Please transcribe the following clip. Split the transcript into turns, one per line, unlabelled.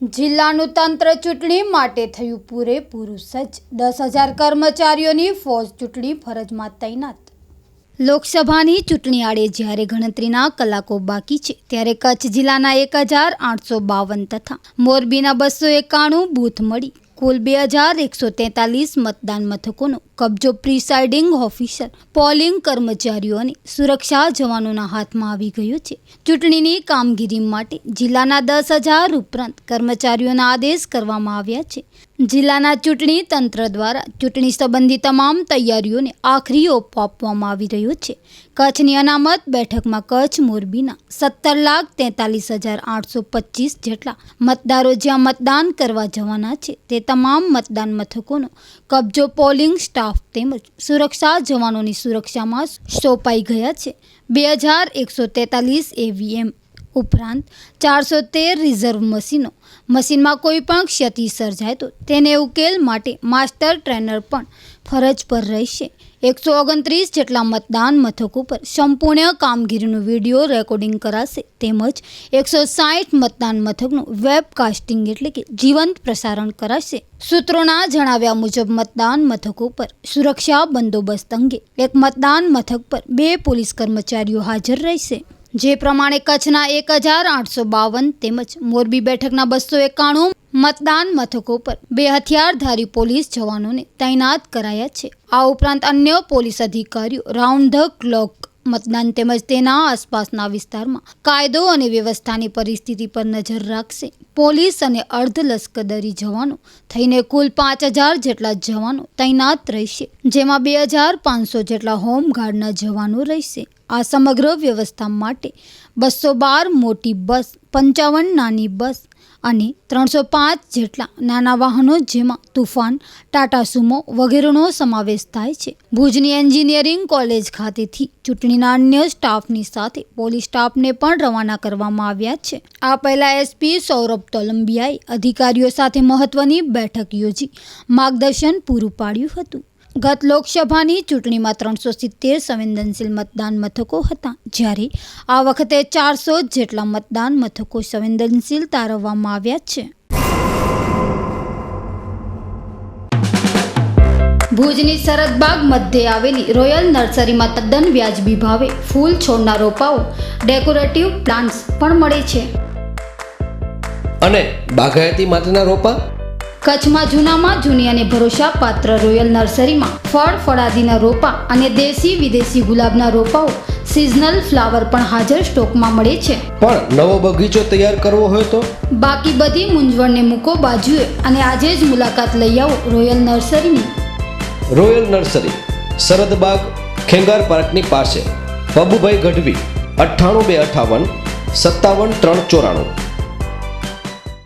જિલ્લાનું તંત્ર ચૂંટણી માટે થયું પૂરેપૂરું સજ્જ. દસ હજાર કર્મચારીઓની ફોજ ચૂંટણી ફરજમાં તૈનાત. લોકસભાની ચૂંટણી આડે જ્યારે ગણતરીના કલાકો બાકી છે, ત્યારે કચ્છ જિલ્લાના એક હજાર આઠસો બાવન તથા મોરબીના બસો એકાણું બૂથ મળી. કુલ બે હજાર એકસો તેતાલીસ મતદાન મથકોનો કબજો પ્રિસાઇડિંગ ઓફિસર, પોલિંગ કર્મચારીઓ અને સુરક્ષા જવાનોના હાથમાં આવી ગયો છે. ચૂંટણીની કામગીરી માટે જિલ્લાના દસ હજાર ઉપરાંત કર્મચારીઓના આદેશ કરવામાં આવ્યા છે. જિલ્લાના ચૂંટણી તંત્ર દ્વારા ચૂંટણી સંબંધી તમામ તૈયારીઓને આખરી ઓપ આપવામાં આવી રહ્યો છે. કચ્છની અનામત બેઠકમાં કચ્છ મોરબીના સત્તર લાખ તેતાલીસ હજાર આઠસો પચીસ જેટલા મતદારો જ્યાં મતદાન કરવા જવાના છે તે તમામ મતદાન મથકોનો કબજો પોલિંગ સ્ટાફ તેમજ સુરક્ષા જવાનોની સુરક્ષામાં સોંપાઈ ગયા છે. બે હજાર એકસો તેતાલીસ એવીએમ ઉપરાંત ચારસો તેર રિઝર્વ મશીનો. મશીનમાં કોઈ પણ ક્ષતિ સર્જાય તો તેને ઉકેલ માટે માસ્ટર ટ્રેનર પણ ફરજ પર રહેશે. એકસો ઓગણત્રીસ જેટલા મતદાન મથકો પર સંપૂર્ણ કામગીરીનું વીડિયો રેકોર્ડિંગ કરાશે તેમજ એકસો સાઠ મતદાન મથકનું વેબકાસ્ટિંગ એટલે કે જીવંત પ્રસારણ કરાશે. સૂત્રોના જણાવ્યા મુજબ મતદાન મથકો પર સુરક્ષા બંદોબસ્ત અંગે એક મતદાન મથક પર બે પોલીસ કર્મચારીઓ હાજર રહેશે. જે પ્રમાણે કચ્છના એક હજાર આઠસો બાવન તેમજ મોરબી બેઠકના બસો એકાણું મતદાન મથકો પર બે હથિયારધારી પોલીસ જવાનોને તૈનાત કરાયા છે. આ ઉપરાંત અન્ય પોલીસ અધિકારીઓ રાઉન્ડ ધ ક્લોક મતદાન તેમજ તેના આસપાસના વિસ્તારમાં કાયદો અને વ્યવસ્થાની પરિસ્થિતિ પર નજર રાખશે. પોલીસ અને અર્ધ લશ્કરી જવાનો થઈને કુલ પાંચ હજાર જેટલા જવાનો તૈનાત રહેશે, જેમાં બે હજાર પાંચસો જેટલા હોમગાર્ડના જવાનો રહેશે. આ સમગ્ર વ્યવસ્થા માટે બસો બાર મોટી બસ, પંચાવન નાની બસ અને ત્રણસો પાંચ જેટલા નાના વાહનો જેમાં તુફાન, ટાટા સુમો વગેરેનો સમાવેશ થાય છે. ભુજની એન્જિનિયરિંગ કોલેજ ખાતેથી ચૂંટણીના અન્ય સ્ટાફની સાથે પોલીસ સ્ટાફને પણ રવાના કરવામાં આવ્યા છે. આ પહેલા એસપી સૌરભ તોલંબિયાએ અધિકારીઓ સાથે મહત્વની બેઠક યોજી માર્ગદર્શન પૂરું પાડ્યું હતું. ગત લોકસભાની ચૂંટણીમાં ત્રણસો સિત્તેર સંવેદનશીલ મતદાન મથકો હતા. જ્યારે આ વખતે ચારસો જેટલા મતદાન મથકો સંવેદનશીલ તારવવામાં આવ્યા છે. ભુજની સરદબાગ મધ્યે આવેલી રોયલ નર્સરીમાં તદ્દન વ્યાજબી ભાવે ફૂલ છોડના રોપાઓ ડેકોરેટિવ પ્લાન્ટ્સ પણ મળે છે.
અને બાગાયતી માટેના રોપા
કચ્છમાં જૂનામાં જૂની અને ભરોસાપાત્ર રોયલ નર્સરીમાં ફળ ફળાદીના રોપા અને દેશી વિદેશી ગુલાબના રોપાઓ સિઝનલ ફ્લાવર પણ હાજર સ્ટોકમાં મળે છે.
પણ નવો બગીચો તૈયાર કરવો હોય તો?
બાકી બધી મૂંઝવણને મૂકો બાજુએ અને આજે જ મુલાકાત લઈ આવો રોયલ નર્સરીની.
રોયલ નર્સરી સરદબાગ ખેંગાર પાર્કની પાસે. પબુભાઈ ગઢવી અઠ્ઠાણું બે અઠાવન સત્તાવન ત્રણ ચોરાણું.